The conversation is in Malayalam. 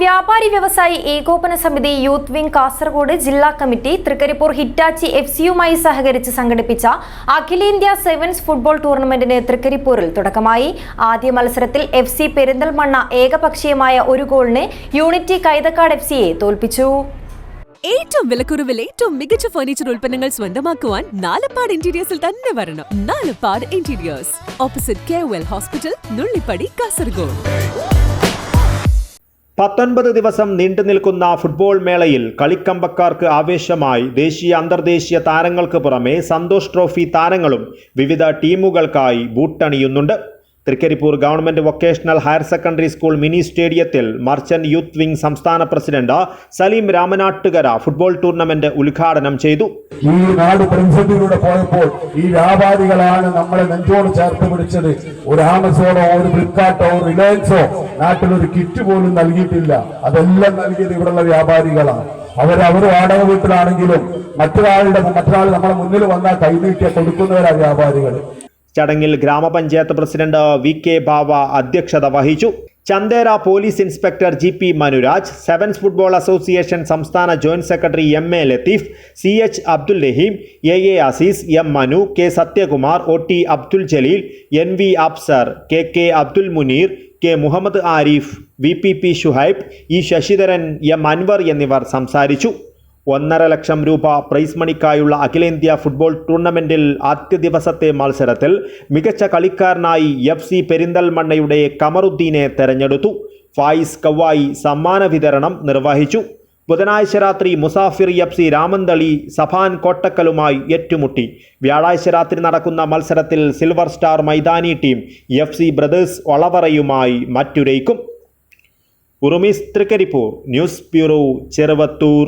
വ്യാപാരി വ്യവസായി ഏകോപന സമിതി യൂത്ത് വിംഗ് കാസർഗോഡ് ജില്ലാ കമ്മിറ്റി തൃക്കരിപ്പൂർ ഹിറ്റാച്ചി എഫ് സിയുമായി സഹകരിച്ച് സംഘടിപ്പിച്ച അഖിലേന്ത്യാ സെവൻസ് ഫുട്ബോൾ ടൂർണമെന്റിന് തൃക്കരിപ്പൂരിൽ തുടക്കമായി. ആദ്യ മത്സരത്തിൽ എഫ് സി പെരിന്തൽമണ്ണ ഏകപക്ഷീയമായ ഒരു ഗോളിന് യൂണിറ്റി കൈതക്കാട് എഫ് സിയെ തോൽപ്പിച്ചു. ഏറ്റവും വിലക്കുറവിൽ ഏറ്റവും മികച്ച ഫർണിച്ചർ ഉൽപ്പന്നങ്ങൾ സ്വന്തമാക്കുവാൻ നാലപ്പാട് ഇന്റീരിയേഴ്സിൽ തന്നെ വരണം. Nalappad interiors opposite K hospital Nullippady Kasaragod പത്തൊൻപത് ദിവസം നീണ്ടു നിൽക്കുന്ന ഫുട്ബോൾ മേളയിൽ കളിക്കമ്പക്കാർക്ക് ആവേശമായി ദേശീയ അന്തർദേശീയ താരങ്ങൾക്ക് പുറമെ സന്തോഷ് ട്രോഫി താരങ്ങളും വിവിധ ടീമുകൾക്കായി ബൂട്ടണിയുന്നുണ്ട്. Trikaripur government vocational higher secondary school mini സ്റ്റേഡിയത്തിൽ മർച്ചന്റ് യൂത്ത് വിംഗ് സംസ്ഥാന president Saleem Ramanattukara football tournament ഉദ്ഘാടനം ചെയ്തു. ഈ നാട് പ്രതിസന്ധിയിലൂടെ പോയപ്പോൾ ഈ വ്യാപാരികളാണ് നമ്മളെ നെഞ്ചോട് ചേർത്ത് പിടിച്ചത്. ഒരു ആമസോണോ ഒരു ഫ്ലിപ്കാർട്ടോ ഒരു റിലയൻസോ നാട്ടിലൊരു കിറ്റ് പോലും നൽകിയിട്ടില്ല. അതെല്ലാം നൽകിയത് ഇവിടെയുള്ള വ്യാപാരികളാണ്. അവർ അവർ വാടക വീട്ടിലാണെങ്കിലും മറ്റൊരാളുടെ മറ്റൊരാൾ നമ്മളെ മുന്നിൽ വന്നാൽ കൈനീട്ടിയ കൊടുക്കുന്നവരാണ് വ്യാപാരികൾ ചടങ്ങിൽ ഗ്രാമപഞ്ചായത്ത് പ്രസിഡന്റ് വി കെ ബാവ അധ്യക്ഷത വഹിച്ചു. Chandera police inspector G P Manuraj sevens football association സംസ്ഥാന joint secretary M A Latheef C H Abdul Rahim A A Azeez M Manu K Sathyakumar O T Abdul Jaleel N V Absar K K Abdul Muneer K Muhammad Arif V P P Shuhaib E Sasidharan M Anwar എന്നിവർ സംസാരിച്ചു. ഒന്നര ലക്ഷം രൂപ പ്രൈസ് മണിക്കായുള്ള അഖിലേന്ത്യാ ഫുട്ബോൾ ടൂർണമെന്റിൽ ആദ്യ ദിവസത്തെ മത്സരത്തിൽ മികച്ച കളിക്കാരനായി എഫ് സി പെരിന്തൽമണ്ണയുടെ കമറുദ്ദീനെ തെരഞ്ഞെടുത്തു. ഫായിസ് കവായി സമ്മാന വിതരണം നിർവഹിച്ചു. ബുധനാഴ്ച രാത്രി മുസാഫിർ എഫ് സി രാമന്തളി സഫാൻ കോട്ടക്കലുമായി ഏറ്റുമുട്ടി. വ്യാഴാഴ്ച രാത്രി നടക്കുന്ന മത്സരത്തിൽ silver star Maithani team F C brothers ഒളവറയുമായി മറ്റുരയ്ക്കും. Urumees Trikaripur news bureau Cheruvathur.